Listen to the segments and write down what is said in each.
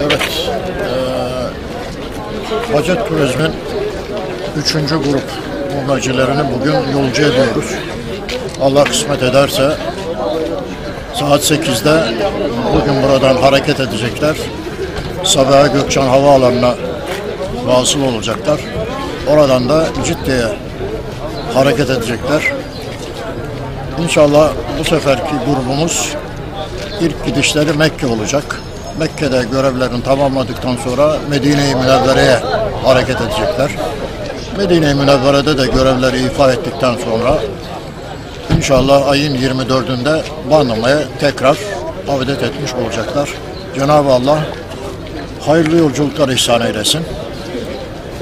Evet. Ee, Hacet Turizm'in üçüncü grup umracılarını bugün yolcu ediyoruz. Allah kısmet ederse saat 8'de bugün buradan hareket edecekler. Sabiha Gökçen Havaalanı'na vasıl olacaklar. Oradan da Cidde'ye hareket edecekler. İnşallah bu seferki grubumuz ilk gidişleri Mekke olacak. Mekke'de görevlerini tamamladıktan sonra Medine-i Münevvere'ye hareket edecekler. Medine-i Münevvere'de de görevleri ifa ettikten sonra inşallah ayın 24'ünde Bandırma'ya tekrar abidet etmiş olacaklar. Cenab-ı Allah hayırlı yolculuklar ihsan eylesin.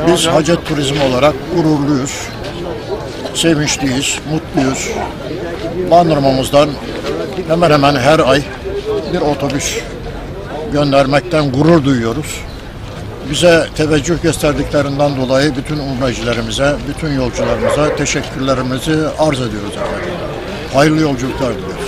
Biz hacet turizmi olarak gururluyuz, sevinçliyiz, mutluyuz. Bandırmamızdan hemen hemen her ay bir otobüs göndermekten gurur duyuyoruz. Bize teveccüh gösterdiklerinden dolayı bütün umrecilerimize, bütün yolcularımıza teşekkürlerimizi arz ediyoruz efendim. Hayırlı yolculuklar diliyoruz.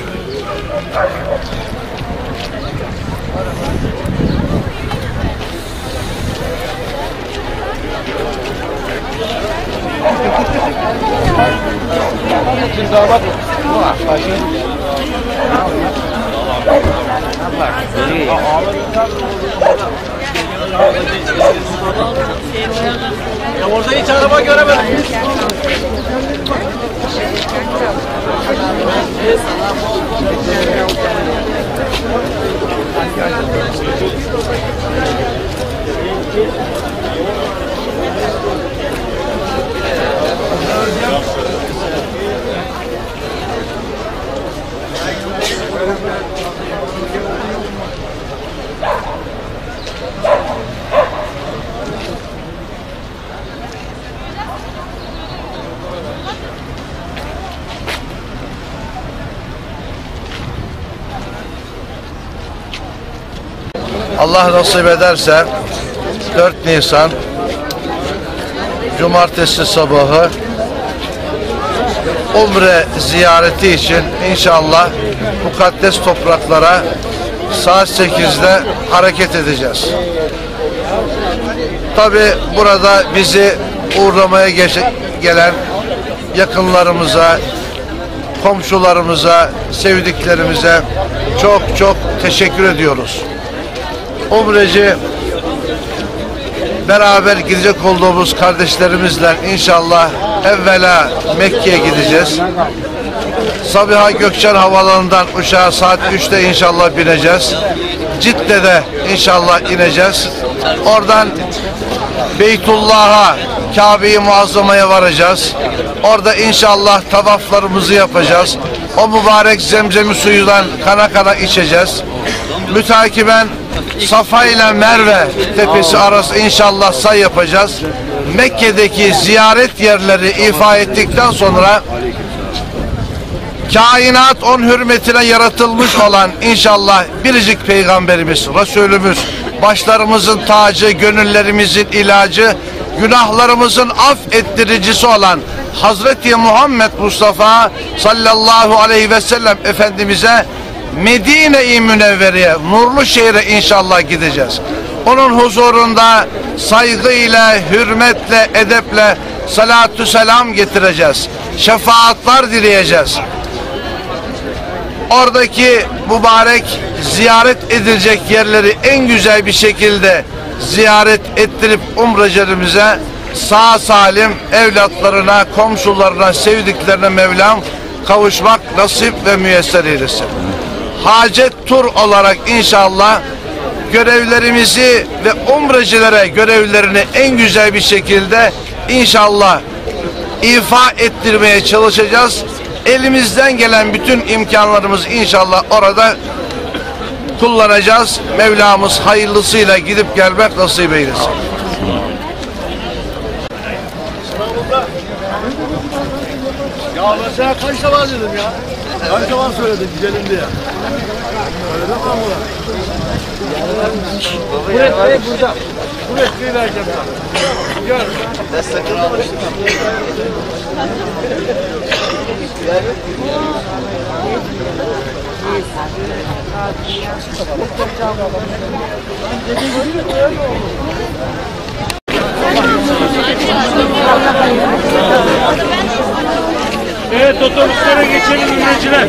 Orada hiç araba göremedim. Allah nasip ederse 4 Nisan Cumartesi sabahı Umre ziyareti için inşallah mukaddes topraklara saat 8'de hareket edeceğiz. Tabi burada bizi uğurlamaya gelen yakınlarımıza, komşularımıza, sevdiklerimize çok çok teşekkür ediyoruz. Umreci beraber gidecek olduğumuz kardeşlerimizle inşallah evvela Mekke'ye gideceğiz. Sabiha Gökçen Havalanı'ndan uçağa saat 3'te inşallah bineceğiz. Cidde'de inşallah ineceğiz. Oradan Beytullah'a, Kabe-i Muazzama'ya varacağız. Orada inşallah tavaflarımızı yapacağız. O mübarek zemzemi suyundan kana kana içeceğiz. Mütakiben Safa ile Merve tepesi arası inşallah say yapacağız. Mekke'deki ziyaret yerleri ifa ettikten sonra kainat on hürmetine yaratılmış olan inşallah biricik peygamberimiz, Resulümüz, başlarımızın tacı, gönüllerimizin ilacı, günahlarımızın af ettiricisi olan Hazreti Muhammed Mustafa sallallahu aleyhi ve sellem Efendimiz'e Medine-i Münevvere'ye, nurlu şehre inşallah gideceğiz. Onun huzurunda saygıyla, hürmetle, edeple salatü selam getireceğiz. Şefaatler dileyeceğiz oradaki mübarek ziyaret edilecek yerleri en güzel bir şekilde ziyaret ettirip umrecilerimize sağ salim evlatlarına, komşularına, sevdiklerine Mevlam kavuşmak nasip ve müyesser eylesin. Hacet tur olarak inşallah görevlerimizi ve umrecilere görevlerini en güzel bir şekilde inşallah ifa ettirmeye çalışacağız. Elimizden gelen bütün imkanlarımızı inşallah orada kullanacağız. Mevlamız hayırlısıyla gidip gelmek nasip eylesin. Ya ben sana kaç defa dedim ya. Kaç defa söyledim gidelim diye. Söyledim ama buna. Bu etmeyi burada. Bu etmeyi vereceğim sana. Gör. Evet otobüslere geçelim dinleyiciler.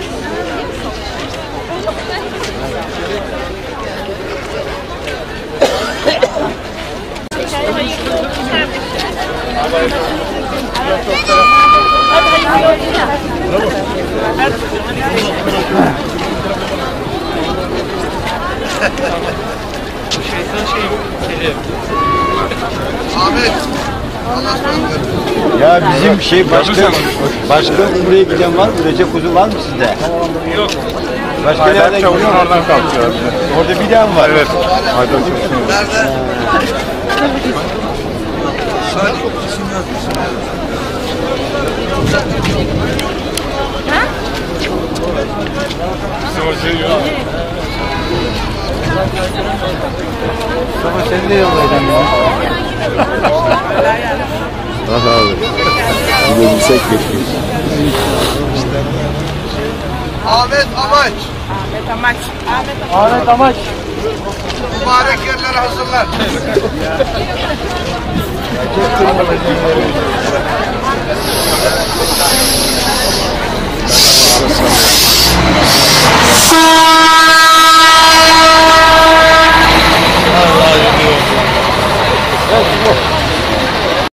Ahmet. Ya bizim şey başka başka buraya giden var mı? Recep Kuzu var mı sizde? Yok. Başka nereden gidiyor? oradan kalkıyor. Orada bir daha mı var? Evet. Nerede? Ama sen de yoldaydın ya. Aha abi. Bir de yüksek geçiyor. Ahmet Amaç. Ahmet Amaç. Mübarek yerleri hazırlar.